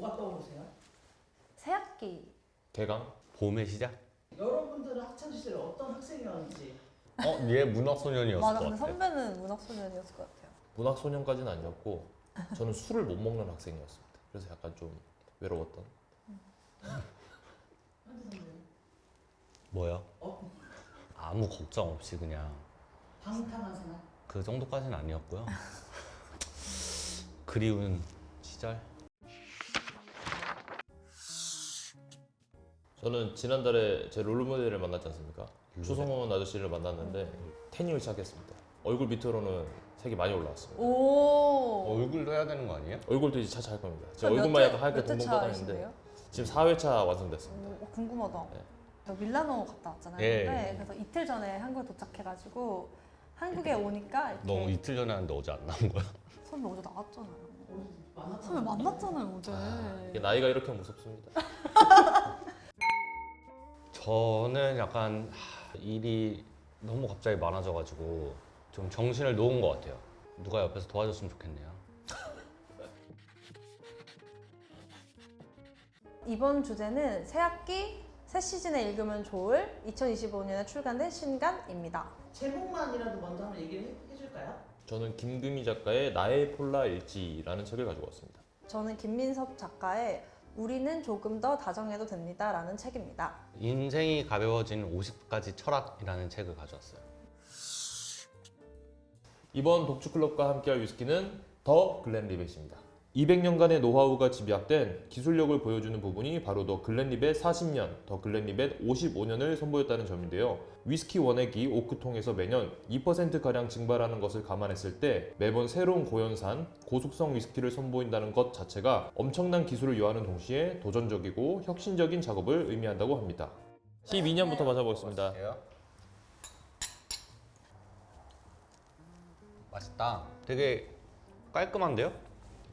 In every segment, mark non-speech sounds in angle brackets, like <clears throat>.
뭐가 떠오르세요? 새학기 개강? 봄의 시작? 여러분들은 학창 시절에 어떤 학생이었는지 어, 얘 문학소년이었을 맞아 것 근데 같아. 선배는 문학소년이었을 것 같아요 문학 소년까지는 아니었고 저는 술을 못 먹는 학생이었습니다. 그래서 약간 좀 외로웠던. 선배는 뭐야? 어? 아무 걱정 없이 그냥 방탕한 생활 그 정도까지는 아니었고요. 그리운 시절? 저는 지난달에 제 롤모델을 만났지 않습니까? 추성훈 아저씨를 만났는데 태닝을 시작했습니다. 얼굴 밑으로는 색이 많이 올라왔습니다. 오 얼굴도 해야 되는 거 아니에요? 얼굴도 이제 차차 할 겁니다. 제 얼굴만 회- 약간 하얗게 하신대요? 지금 4회차 완성됐습니다. 오, 궁금하다. 네. 저 밀라노 갔다 왔잖아요. 예. 근데 그래서 이틀 전에 한국에 도착해가지고 한국에 오니까 이렇게 너 이틀 전에 하는데 어제 안 나온 거야? <laughs> 선배 어제 나왔잖아요. 선배 만났잖아요 어제. 이게 나이가 이렇게 무섭습니다. <laughs> 저는 약간 하, 일이 너무 갑자기 많아져가지고 좀 정신을 놓은 것 같아요. 누가 옆에서 도와줬으면 좋겠네요. <laughs> 이번 주제는 새 학기 새 시즌에 읽으면 좋을 2025년에 출간된 신간입니다. 제목만이라도 먼저 한번 얘기를 해- 해줄까요? 저는 김금희 작가의 나의 폴라 일지라는 책을 가지고 왔습니다. 저는 김민섭 작가의 우리는 조금 더 다정해도 됩니다 라는 책입니다. 인생이 가벼워지는 50가지 철학이라는 책을 가져왔어요. 이번 독주클럽과 함께할 위스키는 더 글렌리벳입니다. 200년간의 노하우가 집약된 기술력을 보여주는 부분이 바로 더 글렌리벳 40년, 더 글렌리벳 55년을 선보였다는 점인데요. 위스키 원액이 오크통에서 매년 2%가량 증발하는 것을 감안했을 때 매번 새로운 고연산, 고숙성 위스키를 선보인다는 것 자체가 엄청난 기술을 요하는 동시에 도전적이고 혁신적인 작업을 의미한다고 합니다. 12년부터 마셔보겠습니다. 맛있다. 되게 깔끔한데요?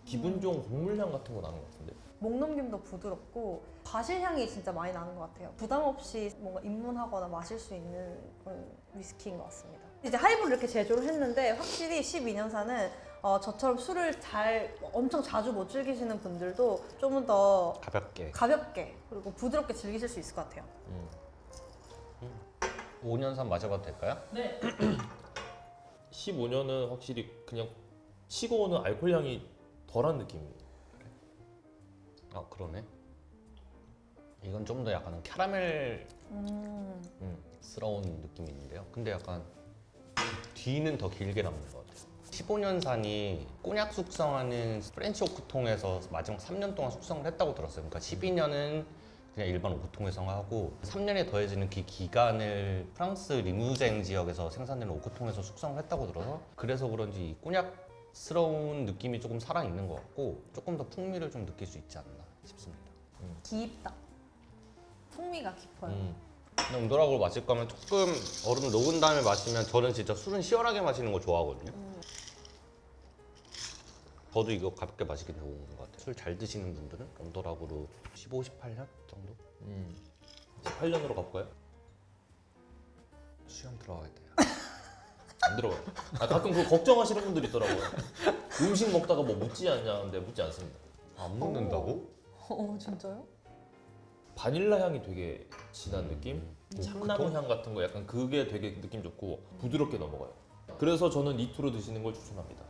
기분 좋은 곡물향 같은 거 나는 것 같은데. 목 넘김도 부드럽고 과실 향이 진짜 많이 나는 것 같아요. 부담 없이 뭔가 입문하거나 마실 수 있는 그런 위스키인 것 같습니다. 이제 하이볼 이렇게 제조를 했는데 확실히 12년사는 어, 저처럼 술을 잘 엄청 자주 못 즐기시는 분들도 조금 더 가볍게. 가볍게 그리고 부드럽게 즐기실 수 있을 것 같아요. 음. 5년산 마셔봐도 될까요? <clears throat> 네. 15년은 확실히 그냥 치고 오는 알코올 향이 덜한 느낌입니다. 아 그러네. 이건 좀 더 약간 캐러멜스러운 음, 느낌이 있는데요. 근데 약간 뒤는 더 길게 남는 것 같아요. 15년산이 꼬냑 숙성하는 프렌치 오크통에서 마지막 3년 동안 숙성을 했다고 들었어요. 그러니까 12년은 그냥 일반 오크통에서 하고 3년에 더해지는 그 기간을 프랑스 리무쟁 지역에서 생산되는 오크통에서 숙성을 했다고 들어서 그래서 그런지 이 꼬냑 스러운 느낌이 조금 살아 있는 것 같고 조금 더 풍미를 좀 느낄 수 있지 않나 싶습니다. 깊다. 풍미가 깊어요. 음. 그냥 음도락으로 마실 거면 조금 얼음 녹은 다음에 마시면 저는 진짜 술은 시원하게 마시는 거 좋아하거든요. 저도 이거 가볍게 마시기 좋은 것 같아요. 술 잘 드시는 분들은 음도락으로 15, 18년 정도? 음. 18년으로 가볼까요? 수영 들어가야 돼요. 안 들어가요. 아, 가끔 그 걱정하시는 분들 있더라고요. 음식 먹다가 뭐 묻지 않냐는데 묻지 않습니다. 안 먹는다고? 어 진짜요? 바닐라 향이 되게 진한 느낌? 음. 참나무 향 같은 거 약간 그게 되게 느낌 좋고 부드럽게 넘어가요. 그래서 저는 니트로 드시는 걸 추천합니다.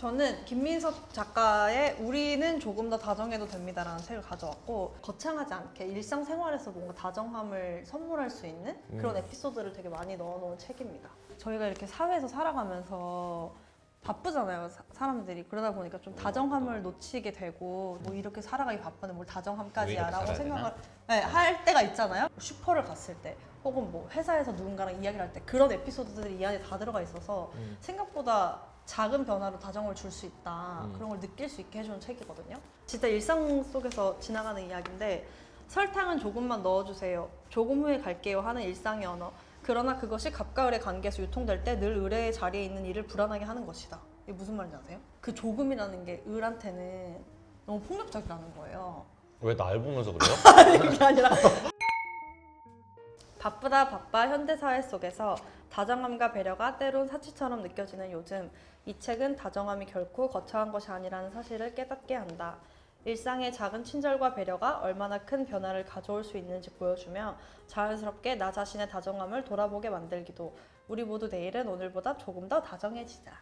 저는 김민섭 작가의 우리는 조금 더 다정해도 됩니다라는 책을 가져왔고 거창하지 않게 일상생활에서 뭔가 다정함을 선물할 수 있는 그런 에피소드를 되게 많이 넣어놓은 책입니다. 저희가 이렇게 사회에서 살아가면서 바쁘잖아요 사, 사람들이. 그러다 보니까 좀 다정함을 놓치게 되고 뭐 이렇게 살아가기 바쁜데 뭘왜 다정함까지야라고 살아야 생각을 네, 할 때가 있잖아요. 슈퍼를 갔을 때 혹은 뭐 회사에서 누군가랑 이야기를 할 때 그런 에피소드들이 이 안에 다 들어가 있어서 음. 생각보다 작은 변화로 다정을 줄 수 있다 음. 그런 걸 느낄 수 있게 해주는 책이거든요 진짜 일상 속에서 지나가는 이야기인데 설탕은 조금만 넣어주세요 조금 후에 갈게요 하는 일상의 언어 그러나 그것이 갑과 을의 관계에서 유통될 때늘 을의 자리에 있는 이를 불안하게 하는 것이다 이게 무슨 말인지 아세요? 그 조금이라는 게 을한테는 너무 폭력적이라는 거예요 왜 날 보면서 그래요? <laughs> 그게 아니라 바쁘다 바빠 현대 사회 속에서 다정함과 배려가 때론 사치처럼 느껴지는 요즘 이 책은 다정함이 결코 거창한 것이 아니라는 사실을 깨닫게 한다. 일상의 작은 친절과 배려가 얼마나 큰 변화를 가져올 수 있는지 보여주며 자연스럽게 나 자신의 다정함을 돌아보게 만들기도. 우리 모두 내일은 오늘보다 조금 더 다정해지자.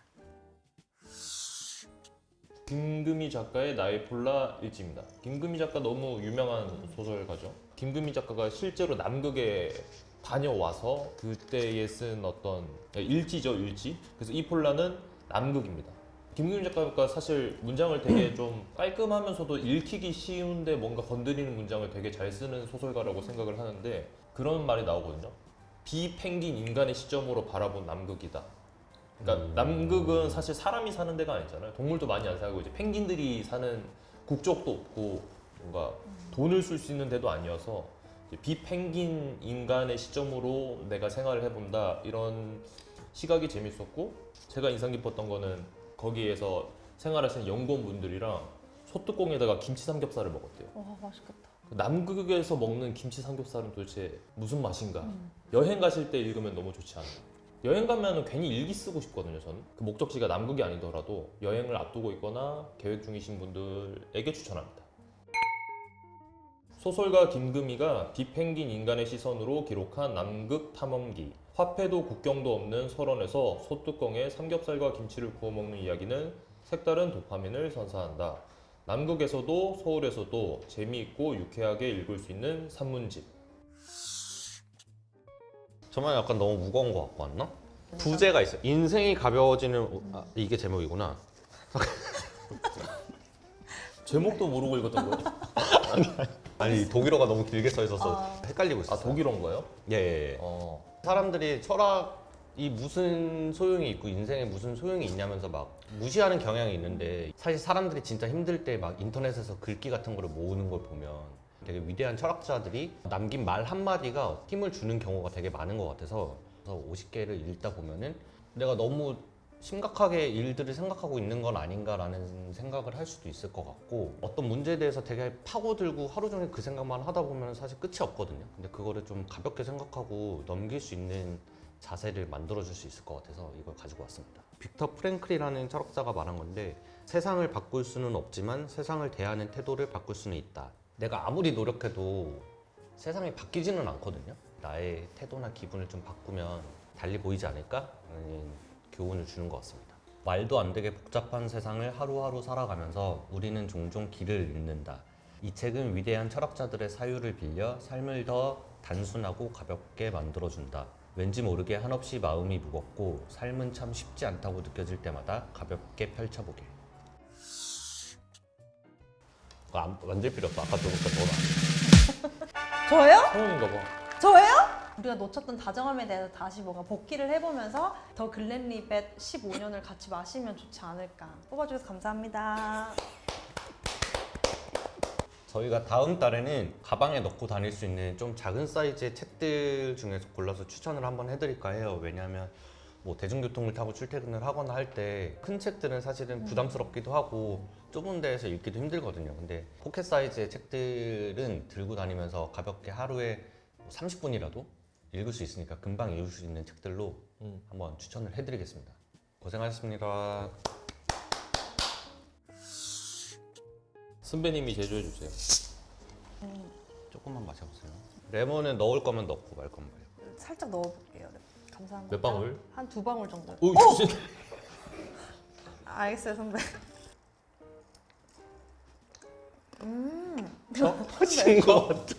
김금희 작가의 나의 폴라 일지입니다. 김금희 작가 너무 유명한 소설가죠. 김금희 작가가 실제로 남극에 다녀와서 그때에 쓴 어떤 일지죠, 일지. 그래서 이 폴라는 남극입니다. 김금희 작가가 사실 문장을 되게 <clears throat> 좀 깔끔하면서도 읽히기 쉬운데 뭔가 건드리는 문장을 되게 잘 쓰는 소설가라고 생각을 하는데 그런 말이 나오거든요. 비펭귄 인간의 시점으로 바라본 남극이다. 그러니까 음. 남극은 사실 사람이 사는 데가 아니잖아요. 동물도 많이 안 살고 이제 펭귄들이 사는 국적도 없고 뭔가 돈을 쓸 수 있는 데도 아니어서 이제 비펭귄 인간의 시점으로 내가 생활을 해본다 이런 시각이 재밌었고 제가 인상 깊었던 거는 거기에서 생활하시는 연구원분들이랑 소뚜껑에다가 김치 삼겹살을 먹었대요. 와 맛있겠다. 남극에서 먹는 김치 삼겹살은 도대체 무슨 맛인가? 여행 가실 때 읽으면 너무 좋지 않아요? 여행 가면 괜히 일기 쓰고 싶거든요, 저는. 그 목적지가 남극이 아니더라도 여행을 앞두고 있거나 계획 중이신 분들에게 추천합니다. 소설가 김금희가 비펭귄 인간의 시선으로 기록한 남극 탐험기. 화폐도 국경도 없는 설원에서 소뚜껑에 삼겹살과 김치를 구워 먹는 이야기는 색다른 도파민을 선사한다. 남극에서도 서울에서도 재미있고 유쾌하게 읽을 수 있는 산문집. 저만 약간 너무 무거운 거 갖고 왔나? 부제가 있어. 요 인생이 가벼워지는 오- 아, 이게 제목이구나. <laughs> 제목도 모르고 읽었던 거예요? <laughs> 아니 독일어가 너무 길게 써 있어서 아. 헷갈리고 있어. 아 독일어인가요? 예, 예, 예. 어. 사람들이 철학이 무슨 소용이 있고 인생에 무슨 소용이 있냐면서 막 무시하는 경향이 있는데 사실 사람들이 진짜 힘들 때 막 인터넷에서 글귀 같은 거를 모으는 걸 보면 되게 위대한 철학자들이 남긴 말 한마디가 힘을 주는 경우가 되게 많은 것 같아서 그래서 50개를 읽다 보면은 내가 너무 심각하게 일들을 생각하고 있는 건 아닌가라는 생각을 할 수도 있을 것 같고 어떤 문제에 대해서 되게 파고들고 하루 종일 그 생각만 하다 보면 사실 끝이 없거든요. 근데 그거를 좀 가볍게 생각하고 넘길 수 있는 자세를 만들어줄 수 있을 것 같아서 이걸 가지고 왔습니다. 빅터 프랭클이라는 철학자가 말한 건데 세상을 바꿀 수는 없지만 세상을 대하는 태도를 바꿀 수는 있다. 내가 아무리 노력해도 세상이 바뀌지는 않거든요. 나의 태도나 기분을 좀 바꾸면 달리 보이지 않을까? 교훈을 주는 것 같습니다. 말도 안 되게 복잡한 세상을 하루하루 살아가면서 우리는 종종 길을 잃는다. 이 책은 위대한 철학자들의 사유를 빌려 삶을 더 단순하고 가볍게 만들어준다. 왠지 모르게 한없이 마음이 무겁고 삶은 참 쉽지 않다고 느껴질 때마다 가볍게 펼쳐보게. 안, 만질 필요 없어. 아까 들어보니까 너무 저예요? 성훈인가 봐. 저예요? 우리가 놓쳤던 다정함에 대해서 다시 뭔가 복귀를 해보면서 더 글렌리벳 15년을 같이 마시면 좋지 않을까 뽑아주셔서 감사합니다. 저희가 다음 달에는 가방에 넣고 다닐 수 있는 좀 작은 사이즈의 책들 중에서 골라서 추천을 한번 해드릴까 해요. 왜냐하면 뭐 대중교통을 타고 출퇴근을 하거나 할 때 큰 책들은 사실은 부담스럽기도 하고 좁은 데에서 읽기도 힘들거든요. 근데 포켓 사이즈의 책들은 들고 다니면서 가볍게 하루에 30분이라도 읽을 수 있으니까 금방 읽을 수 있는 책들로 음. 한번 추천을 해드리겠습니다. 고생하셨습니다. 선배님이 제조해 주세요. 조금만 마셔보세요. 레몬은 넣을 거면 넣고 말 거면 말고. 살짝 넣어볼게요. 네. 감사합니다. 몇 방울? 한 두 방울 정도. 오, 진짜. 아, <laughs> 알겠어요, 선배. 음. <laughs> 터진 것 같아.